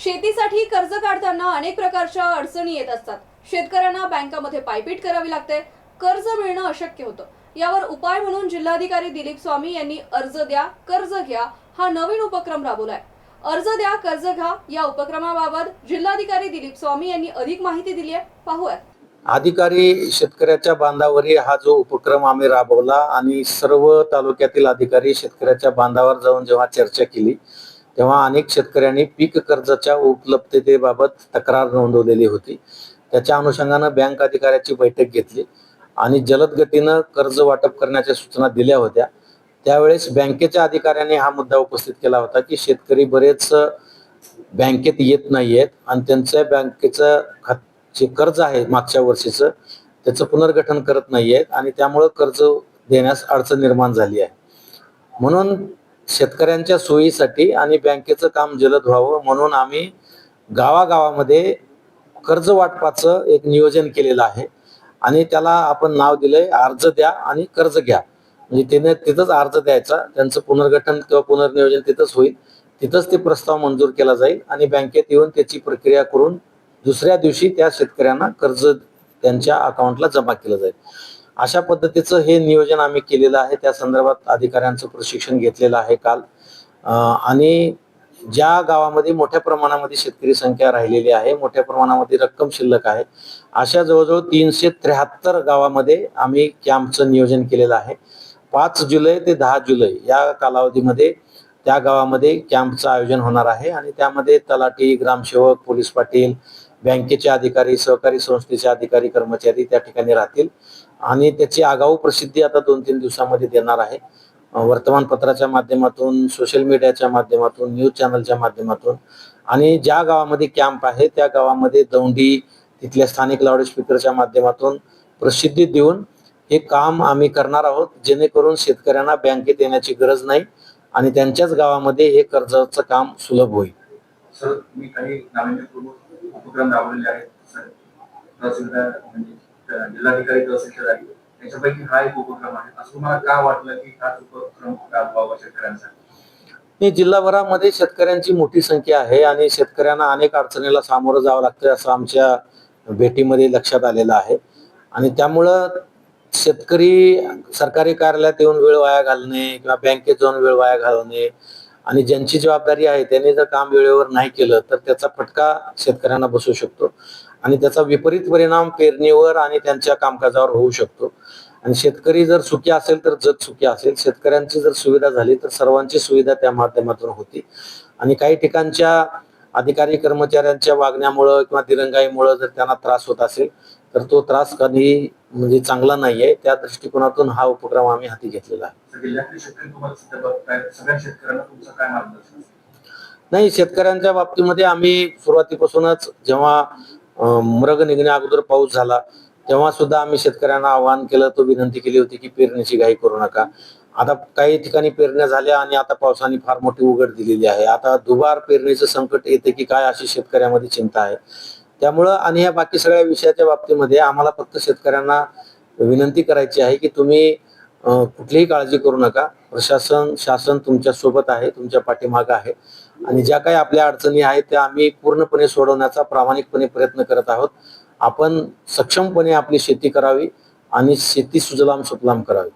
शेतीसाठी कर्ज काढताना अनेक प्रकारच्या अडचणी येत असतात. शेतकऱ्यांना बँकामध्ये पायपीट करावी लागते. कर्ज मिळणं अशक्य होतं. यावर उपाय म्हणून जिल्हाधिकारी दिलीप स्वामी यांनी अर्ज द्या कर्ज घ्या हा नवीन उपक्रम राबवलाय. अर्ज द्या कर्ज घ्या या उपक्रमाबाबत जिल्हाधिकारी दिलीप स्वामी यांनी अधिक माहिती दिली आहे. पाहूयात अधिकारी शेतकऱ्याच्या बांधावरी हा जो उपक्रम आम्ही राबवला आणि सर्व तालुक्यातील अधिकारी शेतकऱ्याच्या बांधावर जाऊन जेव्हा चर्चा केली तेव्हा अनेक शेतकऱ्यांनी पीक कर्जाच्या उपलब्धतेबाबत तक्रार नोंदवलेली होती. त्याच्या अनुषंगानं बँक अधिकाऱ्याची बैठक घेतली आणि जलद गतीनं कर्ज वाटप करण्याच्या सूचना दिल्या होत्या. त्यावेळेस बँकेच्या अधिकाऱ्यांनी हा मुद्दा उपस्थित केला होता की शेतकरी बरेच बँकेत येत नाहीयेत आणि त्यांचं बँकेचं खात जे कर्ज आहे मागच्या वर्षीचं त्याचं पुनर्गठन करत नाहीयेत आणि त्यामुळं कर्ज देण्यास अडचण निर्माण झाली आहे. म्हणून शेतकऱ्यांच्या सोयीसाठी आणि बँकेचं काम जलद व्हावं म्हणून आम्ही गावागावामध्ये कर्ज वाटपाचं एक नियोजन केलेलं आहे. आणि त्याला आपण नाव दिलंय अर्ज द्या आणि कर्ज घ्या. म्हणजे त्याने तिथंच अर्ज द्यायचा त्यांचं पुनर्गठन किंवा पुनर्नियोजन तिथंच होईल. तिथंच ते प्रस्ताव मंजूर केला जाईल आणि बँकेत येऊन त्याची प्रक्रिया करून दुसऱ्या दिवशी त्या शेतकऱ्यांना कर्ज त्यांच्या अकाउंटला जमा केलं जाईल. अशा पद्धतीचं हे नियोजन आम्ही केलेलं आहे. त्या संदर्भात अधिकाऱ्यांचं प्रशिक्षण घेतलेलं आहे काल. आणि ज्या गावामध्ये मोठ्या प्रमाणामध्ये शेतकरी संख्या राहिलेली आहे मोठ्या प्रमाणामध्ये रक्कम शिल्लक आहे अशा जवळजवळ तीनशे त्र्याहत्तर गावामध्ये आम्ही कॅम्पचं नियोजन केलेलं आहे. पाच जुलै ते दहा जुलै या कालावधीमध्ये त्या गावामध्ये कॅम्पचं आयोजन होणार आहे आणि त्यामध्ये तलाठी ग्रामसेवक पोलीस पाटील बँकेचे अधिकारी सहकारी संस्थेचे अधिकारी कर्मचारी त्या ठिकाणी राहतील. आणि त्याची आगाऊ प्रसिद्धी आता दोन तीन दिवसामध्ये देणार आहे. वर्तमानपत्राच्या माध्यमातून सोशल मीडियाच्या माध्यमातून न्यूज चॅनलच्या माध्यमातून. आणि ज्या गावामध्ये कॅम्प आहे त्या गावामध्ये दौंडी तिथल्या स्थानिक लाऊडस्पीकरच्या माध्यमातून प्रसिद्धी देऊन हे काम आम्ही करणार आहोत. जेणेकरून शेतकऱ्यांना बँकेत येण्याची गरज नाही आणि त्यांच्याच गावामध्ये हे कर्जाचं काम सुलभ होईल. उपक्रम राबवलेले आहेत. तहसीलदार म्हणजे जिल्हाधिकारी तहसीलदार त्याच्यापैकी हा एक उपक्रम आहे. असं तुम्हाला का वाटलं की हा उपक्रम राबवावा शेतकऱ्यांसाठी? हे जिल्हाभरामध्ये शेतकऱ्यांची मोठी संख्या आहे आणि शेतकऱ्यांना अनेक अडचणीला सामोरं जावं लागतं असं आमच्या भेटीमध्ये लक्षात आलेलं आहे. आणि त्यामुळं शेतकरी सरकारी कार्यालयात येऊन वेळ वाया घालणे किंवा बँकेत जाऊन वेळ वाया घालवणे आणि ज्यांची जबाबदारी आहे त्यांनी जर काम वेळेवर नाही केलं तर त्याचा फटका शेतकऱ्यांना बसू शकतो. आणि त्याचा विपरीत परिणाम पेरणीवर आणि त्यांच्या कामकाजावर होऊ शकतो. आणि शेतकरी जर सुखी असेल तर जग सुखी असेल. शेतकऱ्यांची जर सुविधा झाली तर सर्वांची सुविधा त्या माध्यमातून होती. आणि काही ठिकाणच्या अधिकारी कर्मचाऱ्यांच्या वागण्यामुळं किंवा दिरंगाईमुळं जर त्यांना त्रास होत असेल तर तो त्रास कधी म्हणजे चांगला नाहीये. त्या दृष्टिकोनातून हा उपक्रम आम्ही हाती घेतलेला आहे. नाही शेतकऱ्यांच्या बाबतीमध्ये आम्ही सुरुवातीपासूनच जेव्हा मृग निघण्या अगोदर पाऊस झाला तेव्हा सुद्धा आम्ही शेतकऱ्यांना आवाहन केलं तो विनंती केली होती की पेरणीची घाई करू नका. आता काही ठिकाणी पेरण्या झाल्या आणि आता पावसाने फार मोठी उघड दिलेली आहे. आता दुबार पेरणीचं संकट येते की काय अशी शेतकऱ्यामध्ये चिंता आहे. त्यामुळं आणि ह्या बाकी सगळ्या विषयाच्या बाबतीमध्ये आम्हाला फक्त शेतकऱ्यांना विनंती करायची आहे की तुम्ही कुठलीही काळजी करू नका. प्रशासन शासन तुमच्यासोबत आहे तुमच्या पाठीमाग आहे. आणि ज्या काही आपल्या अडचणी आहेत त्या आम्ही पूर्णपणे सोडवण्याचा प्रामाणिकपणे प्रयत्न करत आहोत. आपण सक्षमपणे आपली शेती करावी आणि शेती सुजलाम सुफलाम करावी.